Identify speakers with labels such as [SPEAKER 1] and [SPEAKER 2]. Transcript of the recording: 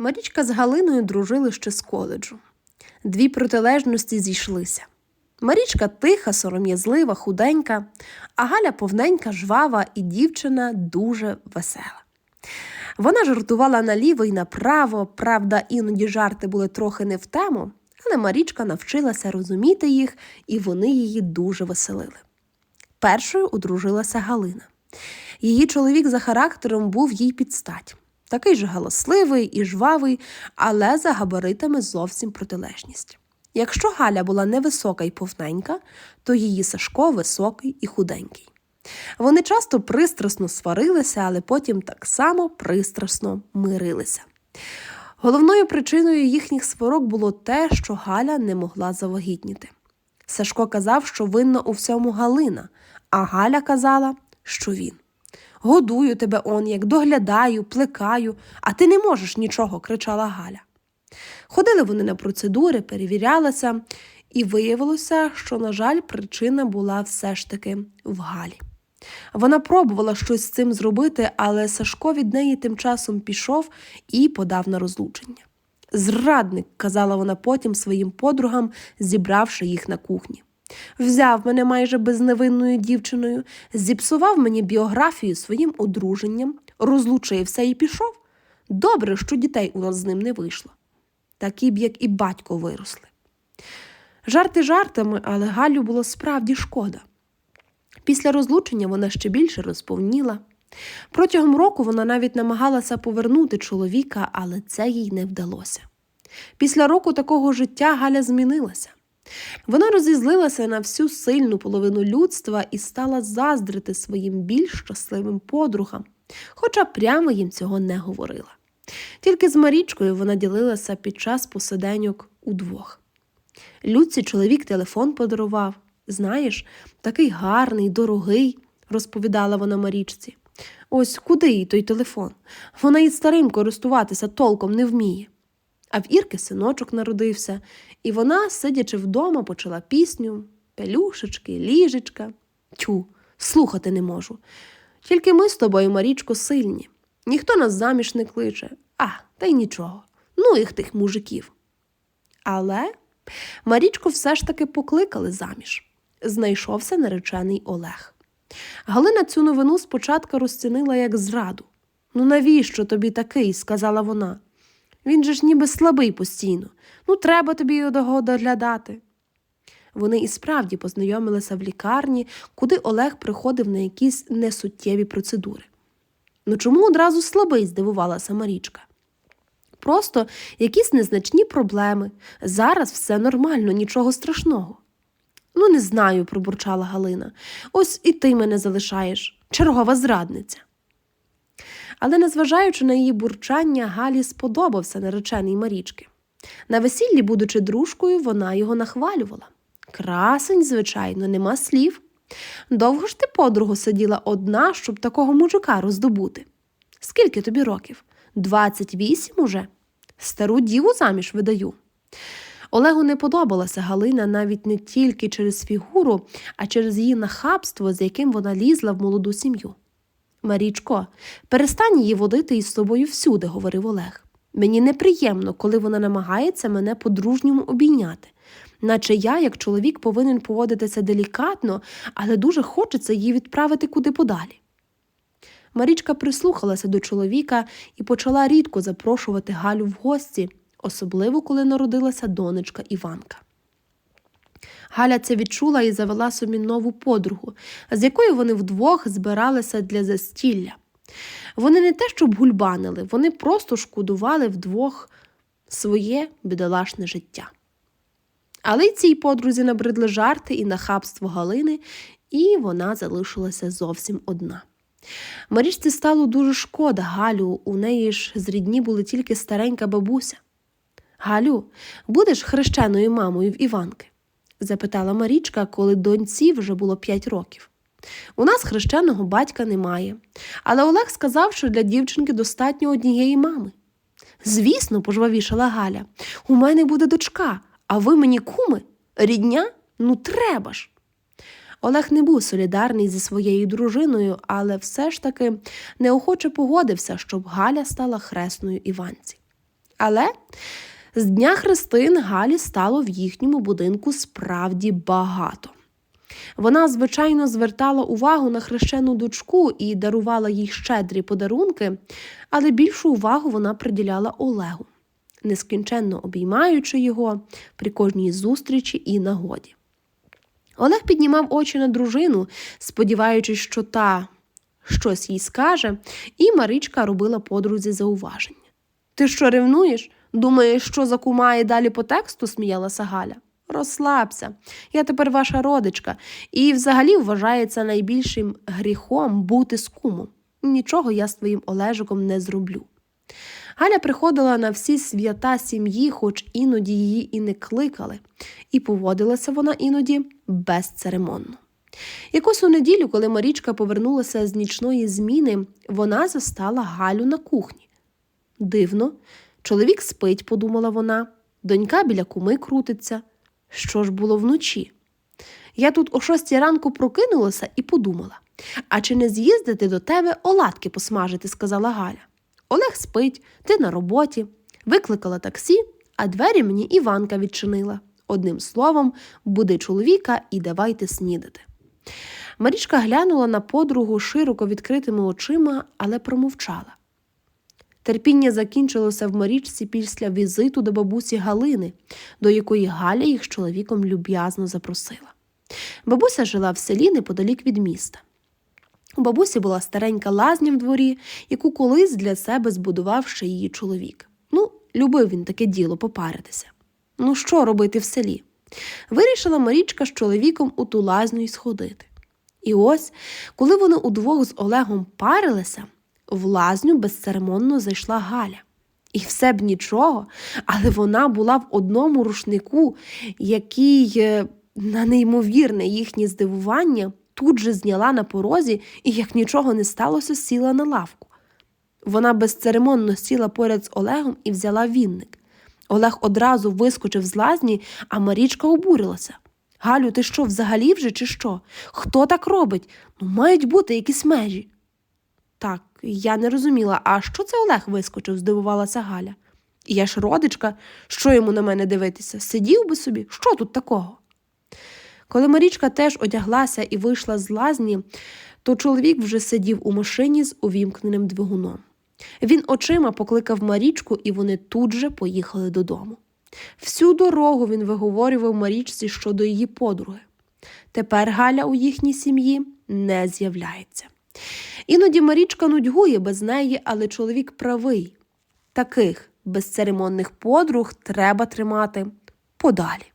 [SPEAKER 1] Марічка з Галиною дружили ще з коледжу. Дві протилежності зійшлися. Марічка тиха, сором'язлива, худенька, а Галя повненька, жвава і дівчина дуже весела. Вона жартувала наліво і направо, правда, іноді жарти були трохи не в тему, але Марічка навчилася розуміти їх, і вони її дуже веселили. Першою одружилася Галина. Її чоловік за характером був їй підстать. Такий же галасливий і жвавий, але за габаритами зовсім протилежність. Якщо Галя була невисока і повненька, то її Сашко високий і худенький. Вони часто пристрасно сварилися, але потім так само пристрасно мирилися. Головною причиною їхніх сварок було те, що Галя не могла завагітніти. Сашко казав, що винна у всьому Галина, а Галя казала, що він. Годую тебе он як, доглядаю, плекаю, а ти не можеш нічого, кричала Галя. Ходили вони на процедури, перевірялися, і виявилося, що, на жаль, причина була все ж таки в Галі. Вона пробувала щось з цим зробити, але Сашко від неї тим часом пішов і подав на розлучення. Зрадник, казала вона потім своїм подругам, зібравши їх на кухні. Взяв мене майже безневинною дівчиною, зіпсував мені біографію своїм одруженням, розлучився і пішов. Добре, що дітей у нас з ним не вийшло. Такі б, як і батько, виросли. Жарти жартами, але Галю було справді шкода. Після розлучення вона ще більше розповніла. Протягом року вона навіть намагалася повернути чоловіка, але це їй не вдалося. Після року такого життя Галя змінилася. Вона розізлилася на всю сильну половину людства і стала заздрити своїм більш щасливим подругам, хоча прямо їм цього не говорила. Тільки з Марічкою вона ділилася під час посиденьок удвох. Люці чоловік телефон подарував. Знаєш, такий гарний, дорогий, розповідала вона Марічці. Ось куди їй той телефон? Вона і старим користуватися толком не вміє. А в Ірки синочок народився, і вона, сидячи вдома, почала пісню пелюшечки, ліжечка. Тю, слухати не можу. Тільки ми з тобою, Марічко, сильні. Ніхто нас заміж не кличе, а, та й нічого. Ну їх тих мужиків. Але Марічку все ж таки покликали заміж. Знайшовся наречений Олег. Галина цю новину спочатку розцінила як зраду. Ну, навіщо тобі такий? сказала вона. Він же ж ніби слабий постійно. Ну, треба тобі його доглядати. Вони і справді познайомилися в лікарні, куди Олег приходив на якісь несуттєві процедури. Ну чому одразу слабий? здивувалася Марічка. Просто якісь незначні проблеми. Зараз все нормально, нічого страшного. Ну, не знаю, пробурчала Галина. Ось і ти мене залишаєш, чергова зрадниця. Але, незважаючи на її бурчання, Галі сподобався наречений Марічки. На весіллі, будучи дружкою, вона його нахвалювала. Красень, звичайно, нема слів. Довго ж ти, подругу, сиділа одна, щоб такого мужика роздобути. Скільки тобі років? Двадцять вісім уже? Стару діву заміж видаю. Олегу не подобалася Галина навіть не тільки через фігуру, а через її нахабство, з яким вона лізла в молоду сім'ю. Марічко, перестань її водити із собою всюди, говорив Олег. Мені неприємно, коли вона намагається мене по-дружньому обійняти, наче я, як чоловік, повинен поводитися делікатно, але дуже хочеться її відправити куди подалі. Марічка прислухалася до чоловіка і почала рідко запрошувати Галю в гості, особливо коли народилася донечка Іванка. Галя це відчула і завела собі нову подругу, з якою вони вдвох збиралися для застілля. Вони не те, щоб гульбанили, вони просто шкодували вдвох своє бідолашне життя. Але й цій подрузі набридли жарти і нахабство Галини, і вона залишилася зовсім одна. Марічці стало дуже шкода Галю, у неї ж з рідні були тільки старенька бабуся. Галю, будеш хрещеною мамою в Іванки? Запитала Марічка, коли доньці вже було п'ять років. У нас хрещеного батька немає, але Олег сказав, що для дівчинки достатньо однієї мами. Звісно, пожвавішала Галя, у мене буде дочка, а ви мені куми? Рідня? Ну, треба ж. Олег не був солідарний зі своєю дружиною, але все ж таки неохоче погодився, щоб Галя стала хресною Іванці. Але з дня Христин Галі стало в їхньому будинку справді багато. Вона, звичайно, звертала увагу на хрещену дочку і дарувала їй щедрі подарунки, але більшу увагу вона приділяла Олегу, нескінченно обіймаючи його при кожній зустрічі і нагоді. Олег піднімав очі на дружину, сподіваючись, що та щось їй скаже, і Маричка робила подрузі зауваження. Ти що ревнуєш? Думаєш, що за кума і далі по тексту? сміялася Галя. Розслабся, я тепер ваша родичка, і взагалі вважається найбільшим гріхом бути з кумом. Нічого я з твоїм Олежиком не зроблю. Галя приходила на всі свята сім'ї, хоч іноді її і не кликали, і поводилася вона іноді безцеремонно. Якось у неділю, коли Марічка повернулася з нічної зміни, вона застала Галю на кухні. Дивно, чоловік спить, подумала вона, донька біля куми крутиться. Що ж було вночі? Я тут о шостій ранку прокинулася і подумала: а чи не з'їздити до тебе оладки посмажити, сказала Галя. Олег спить, ти на роботі. Викликала таксі, а двері мені Іванка відчинила. Одним словом, буди чоловіка і давайте снідати. Марічка глянула на подругу широко відкритими очима, але промовчала. Терпіння закінчилося в Марічці після візиту до бабусі Галини, до якої Галя їх з чоловіком люб'язно запросила. Бабуся жила в селі неподалік від міста. У бабусі була старенька лазня в дворі, яку колись для себе збудував ще її чоловік. Ну, любив він таке діло попаритися. Ну, що робити в селі? Вирішила Марічка з чоловіком у ту лазню й сходити. І ось, коли вони удвох з Олегом парилися, в лазню безцеремонно зайшла Галя. І все б нічого, але вона була в одному рушнику, який, е, на неймовірне їхнє здивування, тут же зняла на порозі і, як нічого не сталося, сіла на лавку. Вона безцеремонно сіла поряд з Олегом і взяла вінник. Олег одразу вискочив з лазні, а Марічка обурилася. Галю, ти що, взагалі вже чи що? Хто так робить? Ну, мають бути якісь межі. Так, я не розуміла, а що це Олег вискочив, здивувалася Галя. Я ж родичка, що йому на мене дивитися? Сидів би собі, що тут такого? Коли Марічка теж одяглася і вийшла з лазні, то чоловік вже сидів у машині з увімкненим двигуном. Він очима покликав Марічку, і вони тут же поїхали додому. Всю дорогу він виговорював Марічці щодо її подруги. Тепер Галя у їхній сім'ї не з'являється. Іноді Марічка нудьгує без неї, але чоловік правий. Таких безцеремонних подруг треба тримати подалі.